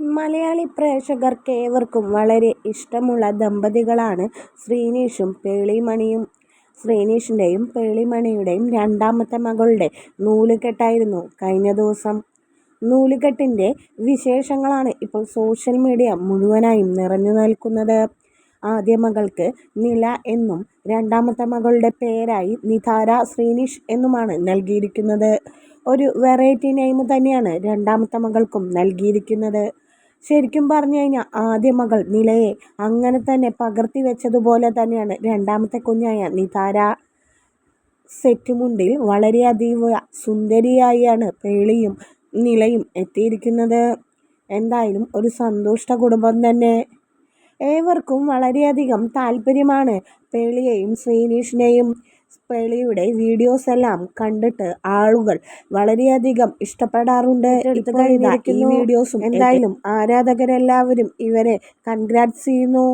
മലയാളി പ്രേക്ഷകർക്ക് ഏവർക്കും വളരെ ഇഷ്ടമുള്ള ദമ്പതികളാണ് ശ്രീനീഷും പേളിമണിയും. ശ്രീനീഷിന്റെയും പേളിമണിയുടെയും രണ്ടാമത്തെ മകളുടെ നൂലുകെട്ടായിരുന്നു കഴിഞ്ഞ ദിവസം. നൂലുകെട്ടിന്റെ വിശേഷങ്ങളാണ് ഇപ്പോൾ സോഷ്യൽ മീഡിയ മുഴുവനായും നിറഞ്ഞു നിൽക്കുന്നത്. ആദ്യ മകൾക്ക് നില എന്നും രണ്ടാമത്തെ മകളുടെ പേരായി നിതാര ശ്രീനിഷ് എന്നുമാണ് നൽകിയിരിക്കുന്നത്. ഒരു വെറൈറ്റി നെയിം തന്നെയാണ് രണ്ടാമത്തെ മകൾക്കും നൽകിയിരിക്കുന്നത്. ശരിക്കും പറഞ്ഞു കഴിഞ്ഞാൽ ആദ്യ മകൾ നിലയെ അങ്ങനെ തന്നെ പകർത്തി വെച്ചതുപോലെ തന്നെയാണ് രണ്ടാമത്തെ കുഞ്ഞായ നിതാര. സെറ്റ് മുണ്ടിൽ വളരെയധികം സുന്ദരിയായാണ് പേളിയും നിലയും എത്തിയിരിക്കുന്നത്. എന്തായാലും ഒരു സന്തുഷ്ട കുടുംബം തന്നെ. ഏവർക്കും വളരെയധികം താല്പര്യമാണ് പേളിയെയും ശ്രീനീഷിനെയും. പേളിയുടെ വീഡിയോസ് എല്ലാം കണ്ടിട്ട് ആളുകൾ വളരെയധികം ഇഷ്ടപ്പെടാറുണ്ട്. ഇപ്പോൾ ഇതാ ഈ വീഡിയോസും എന്തായാലും ആരാധകരെല്ലാവരും ഇവരെ കൺഗ്രാറ്റ്സ് ചെയ്യുന്നു.